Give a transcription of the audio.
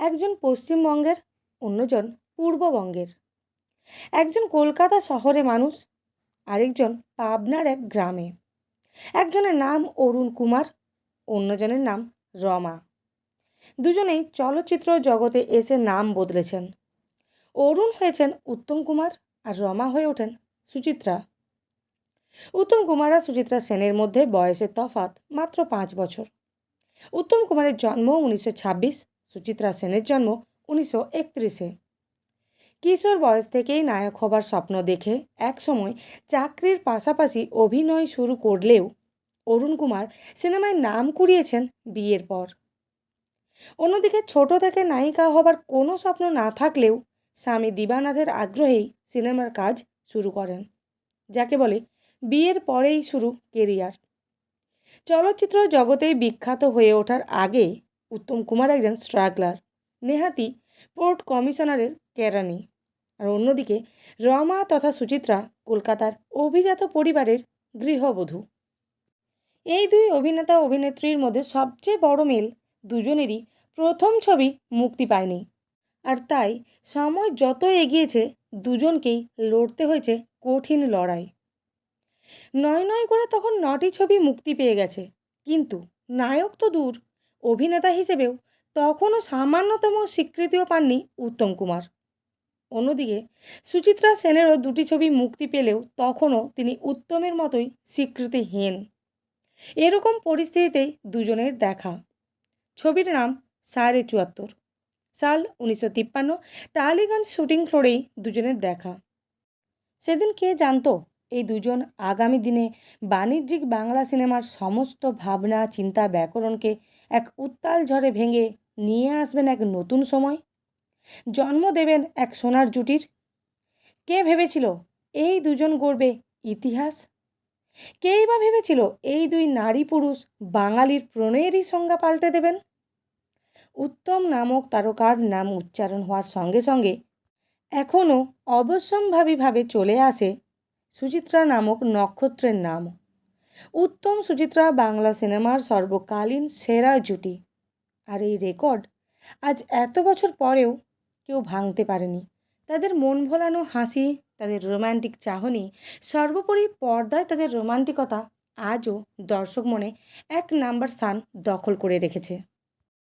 একজন পশ্চিমবঙ্গের, অন্যজন পূর্ববঙ্গের। একজন কলকাতা শহরে মানুষ, আরেকজন পাবনার এক গ্রামে। একজনের নাম অরুণ কুমার, অন্যজনের নাম রমা। দুজনেই চলচ্চিত্র জগতে এসে নাম বদলেছেন। অরুণ হয়েছেন উত্তম কুমার আর রমা হয়ে ওঠেন সুচিত্রা। উত্তম কুমার আর সুচিত্রা সেনের মধ্যে বয়সের তফাৎ মাত্র পাঁচ বছর। উত্তম কুমারের জন্ম উনিশশো ছাব্বিশ সুচিত্রা সেনের জন্ম উনিশশো একত্রিশে। কিশোর বয়স থেকেই নায়ক হবার স্বপ্ন দেখে একসময় চাকরির পাশাপাশি অভিনয় শুরু করলেও অরুণ কুমার সিনেমায় নাম কুড়িয়েছেন বিয়ের পর। অন্যদিকে ছোট থেকে নায়িকা হবার কোনো স্বপ্ন না থাকলেও স্বামী দিবানাথের আগ্রহেই সিনেমার কাজ শুরু করেন, যাকে বলে বিয়ের পরেই শুরু কেরিয়ার। চলচ্চিত্র জগতেই বিখ্যাত হয়ে ওঠার আগে উত্তম কুমার একজন স্ট্রাগলার। নেহাতি পোর্ট কমিশনারের কেরানি। আর অন্যদিকে রমা তথা সুচিত্রা কলকাতার অভিজাত পরিবারের গৃহবধূ। এই দুই অভিনেতা অভিনেত্রীর মধ্যে সবচেয়ে বড় মিল দুজনেরই প্রথম ছবি মুক্তি পায়নি। আর তাই সময় যত এগিয়েছে, দুজনকেই লড়তে হয়েছে কঠিন লড়াই। নয় নয় করে তখন নটি ছবি মুক্তি পেয়ে গেছে। কিন্তু নায়ক তো দূর। অভিনেতা হিসেবেও তখনও সামান্যতম স্বীকৃতিও পাননি উত্তম কুমার। অন্যদিকে সুচিত্রা সেনেরও দুটি ছবি মুক্তি পেলেও তখনও তিনি উত্তমের মতোই স্বীকৃতিহীন। এরকম পরিস্থিতিতেই দুজনের দেখা। ছবির নাম সাড়ে চুয়াত্তর। সাল উনিশশো তিপ্পান্ন টালিগঞ্জ শুটিং ফ্লোরেই দুজনের দেখা। সেদিন কে জানতো এই দুজন আগামী দিনে বাণিজ্যিক বাংলা সিনেমার সমস্ত ভাবনা, চিন্তা, ব্যাকরণকে এক উত্তাল ঝড়ে ভেঙে নিয়ে আসবেন এক নতুন সময়? জন্ম দেবেন এক সোনার জুটির? কে ভেবেছিল এই দুজন গড়বে ইতিহাস? কেই বা ভেবেছিল এই দুই নারী পুরুষ বাঙালির প্রণয়েরই সংজ্ঞা পাল্টে দেবেন? উত্তম নামক তারকার নাম উচ্চারণ হওয়ার সঙ্গে সঙ্গে এখনও অবশ্যম্ভাবীভাবে চলে আসে সুচিত্রা নামক নক্ষত্রের নাম। উত্তম সুচিত্রা বাংলা সিনেমার সর্বকালীন সেরা জুটি। আর এই রেকর্ড আজ এত বছর পরেও কেউ ভাঙতে পারেনি। তাদের মন ভোলানো হাসি, তাদের রোম্যান্টিক চাহনি, সর্বোপরি পর্দায় তাদের রোমান্টিকতা আজও দর্শক মনে এক নাম্বার স্থান দখল করে রেখেছে।